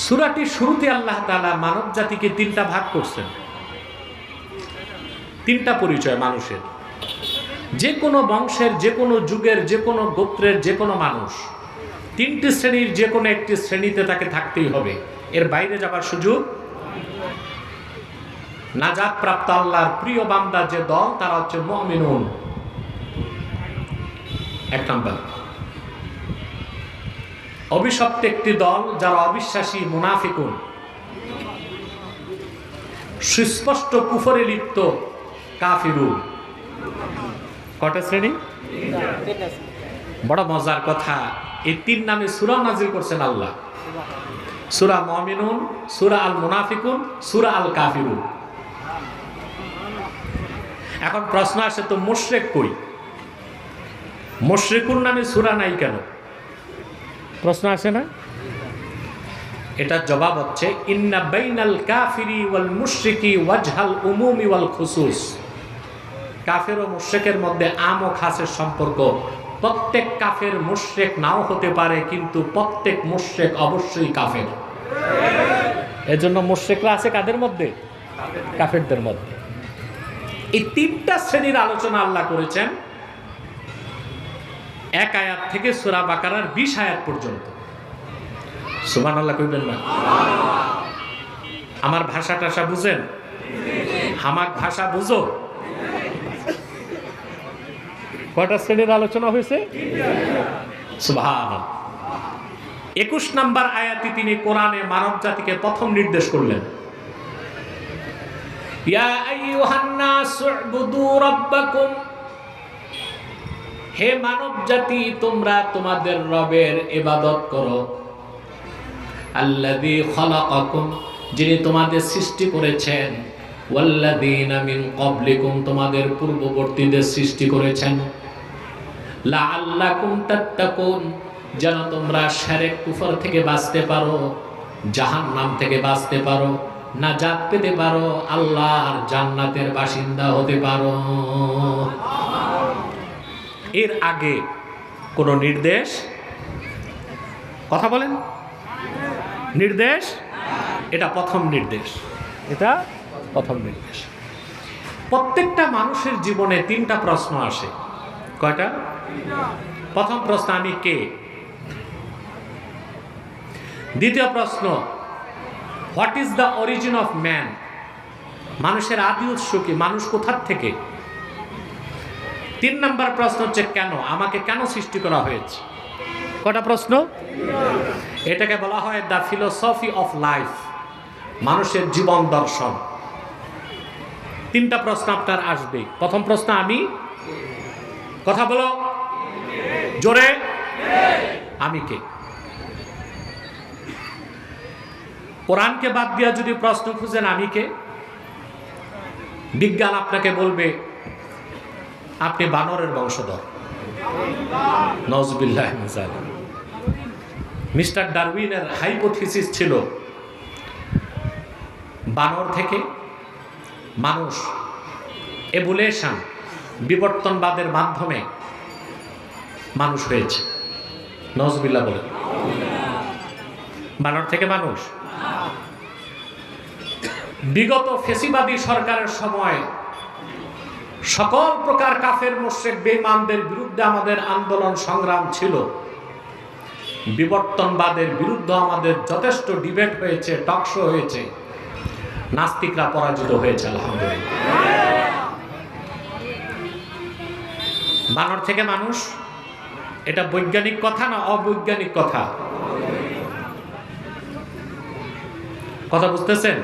সুরাটির শুরুতে আল্লাহ তালা মানব জাতিকে তিনটা ভাগ করছেন। তিনটা পরিচয় মানুষের। যে কোনো বংশের যে কোনো যুগের যে কোনো গোত্রের যে কোনো মানুষ, তিনটি শ্রেণির যে কোনো একটি শ্রেণীতে তাকে থাকতেই হবে। এর বাইরে যাবার সুযোগ? নাজাদ প্রাপ্ত আল্লাহর প্রিয় বান্দা যে দল, তারা হচ্ছে মমিনুন। এক নম্বর। অভিশপ্ত একটি দল যারা অবিশ্বাসী মুনাফিকুন। সুস্পষ্ট কুফরে লিপ্ত কাফিরুন। কটা শ্রেণি? বড় মজার কথা, এই তিন নামে সুরা নাজিল করছেন আল্লাহ। সুরা মমিনুন, সুরা আল মুনাফিকুন, সুরা আল কাফিরুন। এখন প্রশ্ন আসে, তো মুশরেক কই? মুশরিকুন নামে সুরা নাই কেন? প্রশ্ন আসে না? এটার জবাব হচ্ছে, ইন্না বাইনাল কাফিরি ওয়াল মুশরিকি ওয়াজহাল উমুমি ওয়াল খুসুস। কাফের ও মুশরিকের মধ্যে আম ও খাসের সম্পর্ক। প্রত্যেক কাফের মুশরিক নাও হতে পারে, কিন্তু প্রত্যেক মুশরিক অবশ্যই কাফের। এজন্য মুশরিকরা আছে কাদের মধ্যে? কাফেরদের মধ্যে। এই তিনটা শ্রেণির আলোচনা আল্লাহ করেছেন। এক আয়াত থেকে সুরা বাকারার বিশ আয়াত পর্যন্ত। সুবান আল্লাহ কইবেন না? আমার ভাষা টাষা বুঝেন? হামাক ভাষা বুঝো? কয়টা শ্রেণির আলোচনা হয়েছে? একুশ নাম্বার আয়াতি তিনি কোরআনে মানব জাতিকে প্রথম নির্দেশ করলেন। ইয়া আইয়ুহান নাস উবুদু রাব্বাকুম। হে মানব জাতি, তোমরা তোমাদের রবের এবাদত করো। আল্লাযী খলাকাকুম, যিনি তোমাদের সৃষ্টি করেছেন। ওয়াল্লাযীনা মিন ক্বাবলিকুম, তোমাদের পূর্ববর্তীদের সৃষ্টি করেছেন। লা লাআল্লাকুম তাত্তাকুন, যেন তোমরা শিরক কুফর থেকে বাঁচতে পারো, জাহান্নাম থেকে বাঁচতে পারো, নাজাত পেতে পারো, আল্লাহর জান্নাতের বাসিন্দা হতে পারো। এর আগে কোনো নির্দেশ? কথা বলেন। নির্দেশ? এটা প্রথম নির্দেশ। এটা প্রথম নির্দেশ। প্রত্যেকটা মানুষের জীবনে তিনটা প্রশ্ন আসে। কয়টা? প্রথম প্রশ্ন আমি কে? দ্বিতীয় প্রশ্ন what is the origin of man? মানুষের আদি উৎস কি? মানুষ কোথার থেকে? তিন নাম্বার প্রশ্ন হচ্ছে, কেন? আমাকে কেন সৃষ্টি করা হয়েছে? কটা প্রশ্ন? এটাকে বলা হয় দ্য ফিলোসফি অফ লাইফ মানুষের জীবন দর্শন। তিনটা প্রশ্ন আপনার আসবে। প্রথম প্রশ্ন আমি, কথা বলো। জোরে? আমি কে? কোরআনকে বাদ দিয়া যদি প্রশ্ন খুঁজেন, আমি কে? বিজ্ঞান আপনাকে বলবে আপনি বানরের বংশধর। নজবিল্লাহ মিস্টার ডারউইনের হাইপোথিসিস ছিল, বানর থেকে মানুষ এভুলেশন বিবর্তনবাদের মাধ্যমে মানুষ হয়েছে। নজবিল্লা বলে বানর থেকে মানুষ। বিগত ফেসিবাদী সরকারের সময় সকল প্রকার কাফের মোশেক বেইমানদের বিরুদ্ধে আমাদের আন্দোলন সংগ্রাম ছিল। বিবর্তনবাদের বিরুদ্ধে আমাদের যথেষ্ট ডিবেট হয়েছে টকশো হয়েছে। নাস্তিকরা পরাজিত হয়েছে, আলহামদুলিল্লাহ। বানর থেকে মানুষ, এটা বৈজ্ঞানিক কথা না অবৈজ্ঞানিক কথা? কথা বুঝতেছেন?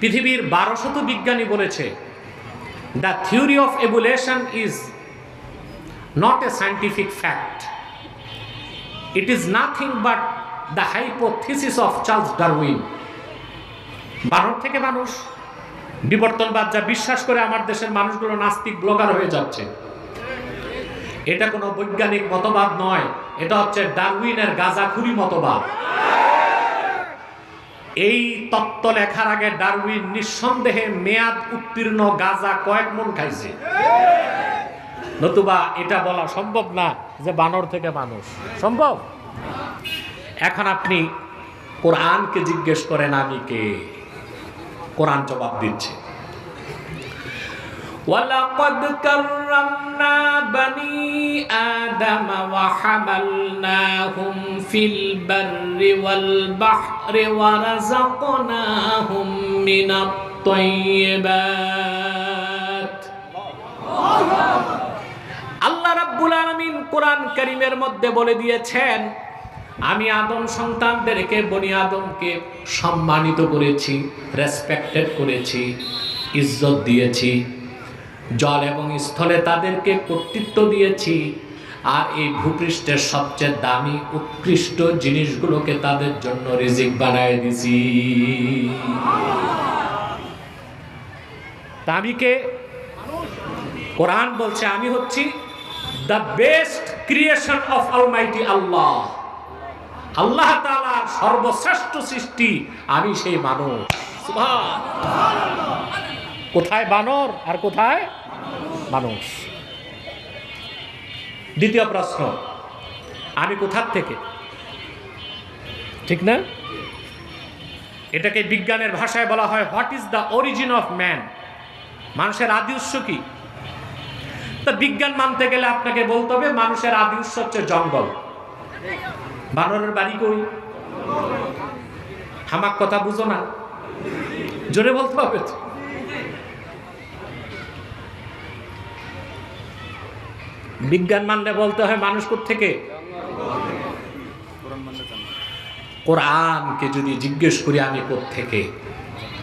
পৃথিবীর বারোশত বিজ্ঞানী বলেছে the theory of evolution is not a scientific fact it is nothing but the hypothesis of Charles Darwin বানর থেকে মানুষ, বিবর্তনবাদ যা বিশ্বাস করে আমার দেশের মানুষগুলো নাস্তিক, ব্লগার হয়ে যাচ্ছে। এটা কোনো বৈজ্ঞানিক মতবাদ নয়, এটা হচ্ছে ডারউইনের গাজাখুরি মতবাদ। এই তত্ত্ব লেখার আগে ডারউইন নিঃসন্দেহে মেয়াদ উত্তীর্ণ গাজা কয়েক মন খাইছে। নতুবা এটা বলা সম্ভব না যে বানর থেকে মানুষ। সম্ভব? এখন আপনি কোরআনকে জিজ্ঞেস করেন, আমি কে? কোরআন জবাব দিচ্ছে। ولقد كرمنا بني آدم وحملناهم في البر والبحر ورزقناهم من الطيبات আল্লাহ রাব্বুল আলামিন কোরআন কারীমের মধ্যে বলে দিয়েছেন আমি আদম সন্তানদেরকে বনি আদমকে সম্মানিত করেছি রেসপেক্টেড করেছি ইজ্জত দিয়েছি জল এবং স্থলে তাদেরকে কর্তৃত্ব দিয়েছি। আর এই ভূপৃষ্ঠের সবচেয়ে দামি, উৎকৃষ্ট জিনিসগুলোকে তাদের জন্য রিজিক বানায় দিছি। দামিকে কোরআন বলছে, আমি হচ্ছি the best creation of almighty Allah আল্লাহ তাআলার সর্বশ্রেষ্ঠ সৃষ্টি, আমি সেই মানুষ। কোথায় বানর আর কোথায় মানুষ? দ্বিতীয় প্রশ্ন, আমি কোথার থেকে? ঠিক না? এটাকে বিজ্ঞানের ভাষায় বলা হয়, what is the origin of man? মানুষের আদি উৎস কি? তা বিজ্ঞান মানতে গেলে আপনাকে বলতে হবে, মানুষের আদি উৎস হচ্ছে জঙ্গল। বানরের বাড়ি কই? হামাক কথা বুঝো না। জোরে বলতে হবে তো। বিজ্ঞান মানলে বলতে হয় মানুষ থেকে কোরআনকে যদি জিজ্ঞেস করি আমি থেকে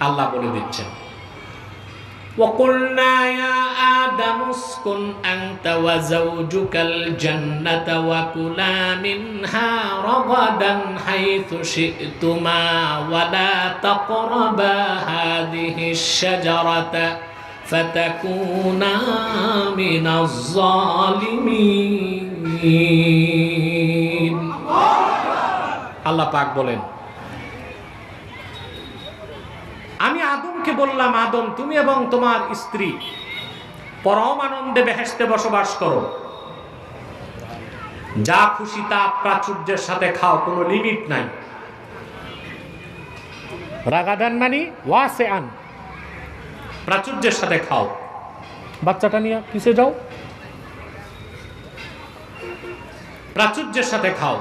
আল্লাহ বলে দিচ্ছেন وقلنا يا آدم اسكن أنت وزوجك الجنة وكلا منها رغدا حيث شئتما ولا تقربا هذه الشجرة فتكونا من الظالمين আল্লাহ পাক বলেন আমি আদমকে বললাম আদম তুমি এবং তোমার স্ত্রী পরম আনন্দে বেহেস্তে বসবাস করো যা খুশি তা প্রাচুর্যের সাথে খাও কোনো লিমিট নাই রাগাদান মানি ওয়াসে আন প্রাচুর্যের সাথে খাও। বাচ্চাটা নিয়ে কিসে যাও? প্রাচুর্যের সাথে খাও।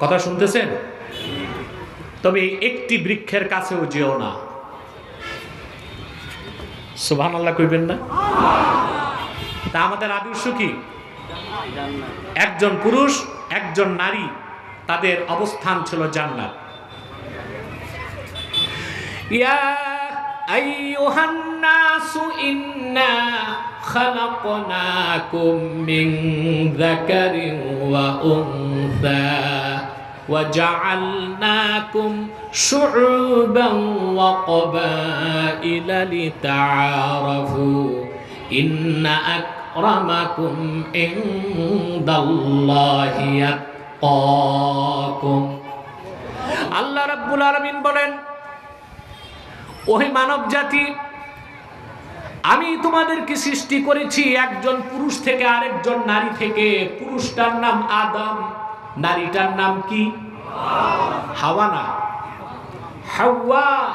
কথা শুনতেছেন? তবে একটি বৃক্ষের কাছেও যেও না। সুবহান আল্লাহ কইবেন না? তা আমাদের আদর্শ কি? একজন পুরুষ একজন নারী তাদের অবস্থান ছিল জান্নাত। ইয়া আইয়ুহান নাসু ইন্না খালাকনাকুম মিন যাকারিন ওয়া উনসা وجعلناكم شعوبا وقبائل لتعارفوا إن أكرمكم عند الله يتقاكم আল্লাহ রাব্বুল আলামিন বলেন ওহে মানব জাতি, আমি তোমাদেরকে সৃষ্টি করেছি একজন পুরুষ থেকে আরেকজন নারী থেকে। পুরুষটার নাম আদম, নারীটার নাম কি? হাওয়ানা। হাওয়া।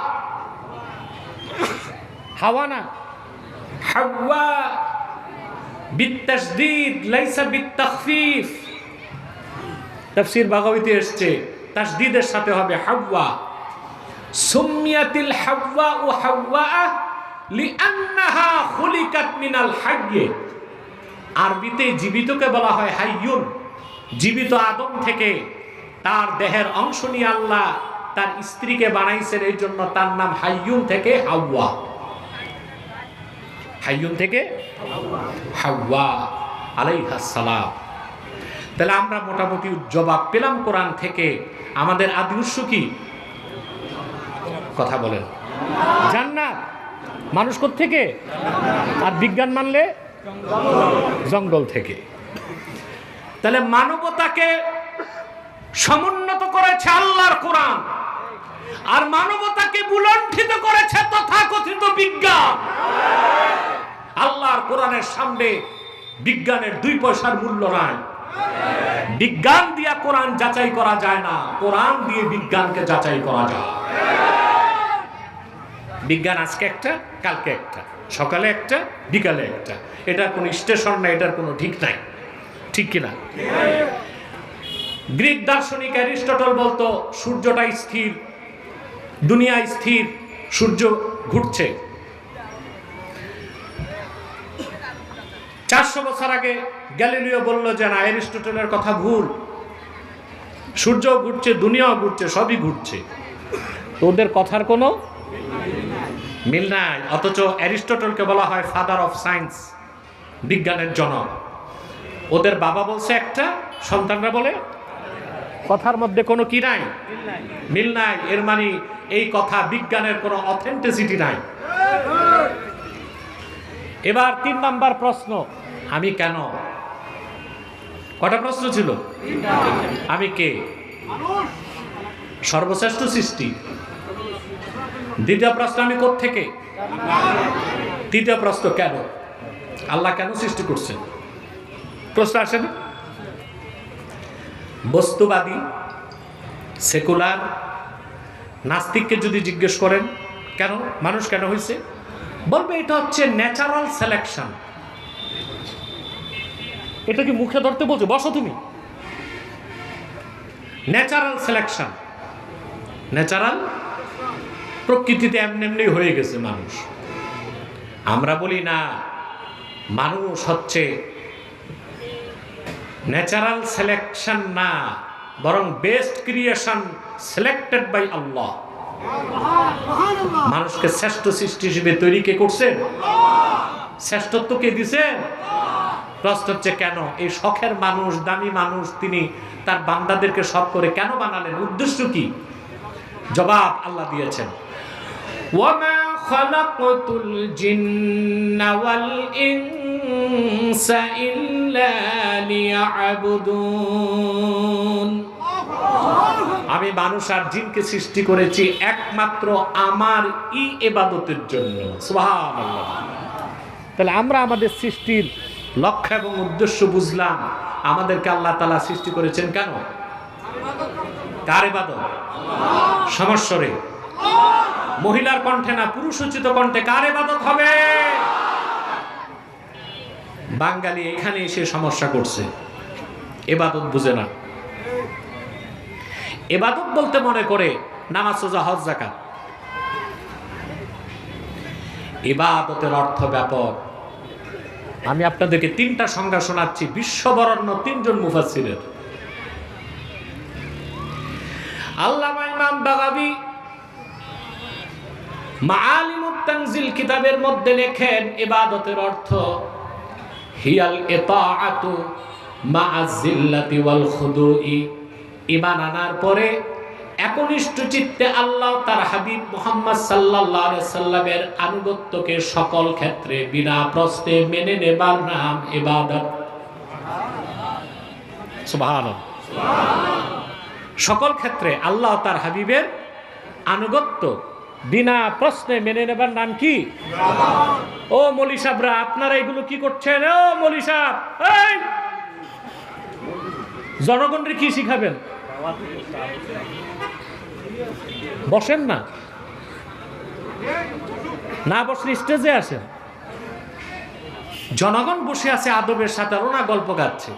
হাওয়ানা। হাওয়া। বিত্তাসদিদ লাইসা বিত্তাখফিফ। তাফসীর বাগাবিতে এসছে তাসদিদের সাথে হবে হাওয়া। সুমিয়াতিল হাওয়া ও হাওয়া লিআন্নাহা খুলিকাত মিনাল হাইয়ে। আরবিতে জীবিতকে বলা হয় হাইয়ুন। জীবিত আদম থেকে তার দেহের অংশ নিয়ে আল্লাহ তার স্ত্রীকে বানাইছেন, এই জন্য তার নাম হাইয়ুন থেকে হাওয়া। হাইয়ুন থেকে হাওয়া আলাইহাসালাম তাহলে আমরা মোটামুটি জবাব পেলাম কোরআন থেকে। আমাদের আদি উৎস কি? কথা বলেন। জান্নাত মানুষ থেকে আর বিজ্ঞান মানলে জঙ্গল থেকে। তাহলে মানবতাকে সমুন্নত করেছে আল্লাহর কোরআন আর মানবতাকে বুলণ্ঠিত করেছে তথাকথিত বিজ্ঞান। আল্লাহর কোরআনের সামনে বিজ্ঞানের দুই পয়সার মূল্য নাই। বিজ্ঞান দিয়া কোরআন যাচাই করা যায় না কোরআন দিয়ে বিজ্ঞানকে যাচাই করা যায়। বিজ্ঞান আজকে একটা, কালকে একটা, সকালে একটা, বিকালে একটা। এটার কোনো স্টেশন নাই, এটার কোনো ঠিক নাই। ঠিক কিনা? গ্রিক দার্শনিক অ্যারিস্টটল বলতো সূর্যটা স্থির দুনিয়া স্থির, সূর্য ঘুরছে। চারশো বছর আগে গ্যালিলিও বলল যে, না, অ্যারিস্টটলের কথা ভুল। সূর্য ঘুরছে, দুনিয়াও ঘুরছে, সবই ঘুরছে। ওদের কথার কোনো মিল নাই, অথচ অ্যারিস্টটলকে বলা হয় ফাদার অফ সায়েন্স বিজ্ঞানের জনক। ওদের বাবা বলছে একটা, সন্তানরা বলে, কথার মধ্যে কোনো কি নাই? মিল নাই, এর মানে এই কথা বিজ্ঞানের কোনো অথেন্টিসিটি নাই। এবার তিন নাম্বার প্রশ্ন, আমি কেন? কটা প্রশ্ন ছিল? আমি কে? সর্বশ্রেষ্ঠ সৃষ্টি। দ্বিতীয় প্রশ্ন আমি থেকে তৃতীয় প্রশ্ন কেন? আল্লাহ কেন সৃষ্টি করছেন? প্রশ্ন আসে না বস্তুবাদী, সেকুলার, নাস্তিককে যদি জিজ্ঞেস করেন, কেন? মানুষ কেন হয়েছে বলবে এটা হচ্ছে ন্যাচারাল সিলেকশন এটা কি মুখে ধরতে বলছো? বসো তুমি। ন্যাচারাল সিলেকশন ন্যাচারাল প্রকৃতিতে এমনি এমনি হয়ে গেছে মানুষ। আমরা বলি না, মানুষ হচ্ছে ন্যাচারাল সিলেকশন না, বরং best creation selected by Allah মানুষকে শ্রেষ্ঠ সৃষ্টি হিসেবে তৈরি কে করছেন? শ্রেষ্ঠত্ব কে দিছেন? প্রশ্ন হচ্ছে, কেন? এই শখের মানুষ, দামি মানুষ, তিনি তার বান্দাদেরকে শখ করে কেন বানালেন? উদ্দেশ্য কি? জবাব আল্লাহ দিয়েছেন। وما خلقت الجن والإنس إلا ليعبدون আমি মানুষ আর জিনকে সৃষ্টি করেছি একমাত্র আমার ই এবাদতের জন্য সুবহানাল্লাহ তাহলে আমরা আমাদের সৃষ্টির লক্ষ্য এবং উদ্দেশ্য বুঝলাম আমাদেরকে আল্লাহ তালা সৃষ্টি করেছেন কেন কার এবাদত সমস্বরে মহিলার কণ্ঠে না পুরুষ উচিত কণ্ঠে কার এবাদত হবে? বাঙালি এখানে এসে সমস্যা করছে। এবাদত বুঝে না। এবাদত বলতে মনে করে নামাজ হজ জাকাত এবাদতের অর্থ ব্যাপক। আমি আপনাদেরকে তিনটা সংজ্ঞা শোনাচ্ছি, বিশ্ববরণ্য তিনজন মুফাসিরের আল্লাহ ইমাম বাগাবি মাআলিমুত তানজিল কিতাবের মধ্যে লেখেন ইবাদতের অর্থ হিয়াল ইতাআতু মা'আজ জিল্লাতি ওয়াল খুদুই ঈমান আনার পরে একনিষ্ঠ চিত্তে আল্লাহ তার হাবিব মুহাম্মদ সাল্লাল্লাহু আলাইহি সাল্লামের আনুগত্যকে সকল ক্ষেত্রে বিনা প্রশ্নে মেনে নেবার নাম ইবাদত। সুবহানাল্লাহ। সকল ক্ষেত্রে আল্লাহ তার হাবিবের আনুগত্য বিনা প্রশ্নে মেনে নেবার নাম কি? ও মলি সাহরা আপনারা এগুলো কি করছেন? ও মলি সাহ এই! জনগণরে কি শিখাবেন? বসেন না। না বসলে স্টেজে আসেন। জনগণ বসে আছে আদবের সাথে ওনা গল্প গাচ্ছে।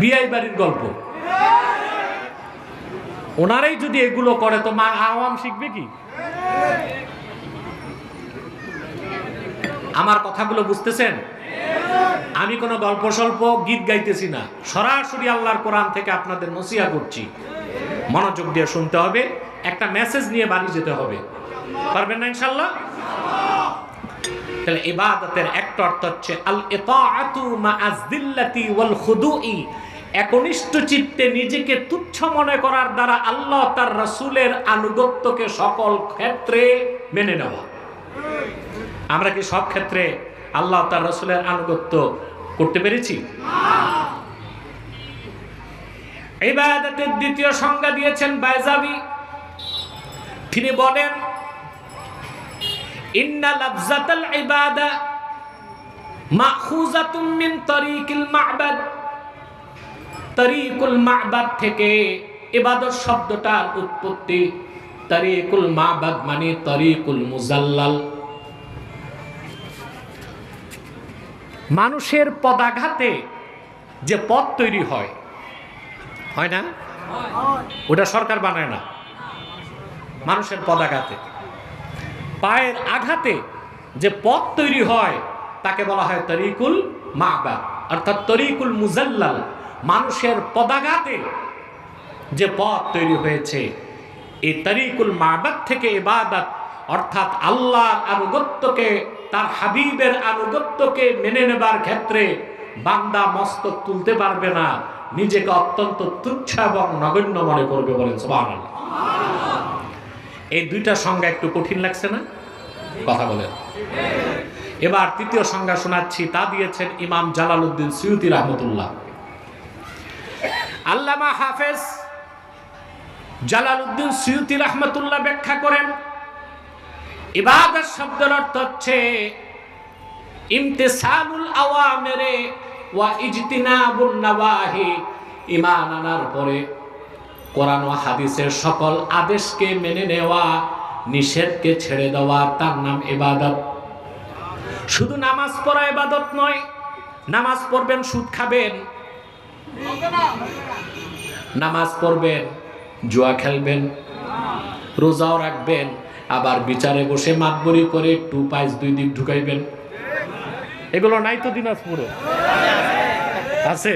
বিআই বাড়ির গল্প। ওনারাই যদি এগুলো করে, তো মা আওয়াম শিখবে কি? আমার কথাগুলো বুঝতেছেন? আমি কোনো গল্প স্বল্প গীত গাইতেছি না। সরাসরি আল্লাহর কোরআন থেকে আপনাদের নসিয়া করছি। মনোযোগ দিয়ে শুনতে হবে, একটা মেসেজ নিয়ে বাড়ি যেতে হবে। পারবেন না ইনশাল্লাহ? তাহলে ইবাদতের একটা অর্থ হচ্ছে আল ইতাআতু মা'আজ দিল্লাতি ওয়াল খুদুই একনিষ্ঠ চিত্তে নিজেকে তুচ্ছ মনে করার দ্বারা আল্লাহ তার রাসূলের আনুগত্যকে সকল ক্ষেত্রে মেনে নেওয়া। আমরা কি সব ক্ষেত্রে আল্লাহ তার রসুলের আনুগত্য করতে পেরেছি? ইবাদতের দ্বিতীয় সংজ্ঞা দিয়েছেন বাইজাবি। তিনি বলেন, ইন্না লাফজাতাল ইবাদা মাখুজাতুম মিন তরিকিল মা'বাদ। তরিকুল মাবাদ থেকে ইবাদত শব্দটার উৎপত্তি। তরিকুল মাবাদ মানে তরিকুল মুজাল্লাল। মানুষের পদাঘাতে যে পথ তৈরি হয় হয় না? ওটা সরকার বানায় না। মানুষের পদাঘাতে। পায়ের আঘাতে যে পথ তৈরি হয়, তাকে বলা হয় তরিকুল মাহবাদ অর্থাৎ তরিকুল মুজাল্লাল। মানুষের পদাঘাতে যে পথ তৈরি হয়েছে, এই তারিকুল মাহবাদ থেকে ইবাদত, অর্থাৎ আল্লাহর আনুগত্যকে, তার হাবিবের আনুগত্যকে মেনে নেবার ক্ষেত্রে বান্দা মস্তক তুলতে পারবে না, নিজেকে অত্যন্ত তুচ্ছ এবং নগণ্য মনে করবে বলেন এই দুইটা সংজ্ঞা একটু কঠিন লাগছে না? কথা বলেন। এবার তৃতীয় সংজ্ঞা শোনাচ্ছি, তা দিয়েছেন ইমাম জালালউদ্দিন সিউতি রহমতুল্লাহ। আল্লামা হাফেজ জালালউদ্দিন সিউতি রহমতুল্লাহ ব্যাখ্যা করেন, ইবাদত শব্দের অর্থ হচ্ছে ইমতিসালুল আওয়ামেরে ওয়া ইজতিনাবুন নাওয়াহি, ঈমান আনার পরে কোরআন ও হাদিসের সকল আদেশকে মেনে নেওয়া, নিষেধকে ছেড়ে দেওয়া, তার নাম ইবাদত। শুধু নামাজ পড়া ইবাদত নয়, নামাজ পড়বেন, সুদ খাবেন নামাজ পড়বেন, জুয়া খেলবেন, রোজাও রাখবেন, আবার বিচারে বসে মাতবরি করে টু পাইস দুই দিক ঢুকাইবেন। এগুলো নাই তো দিনাজপুরে? আছে।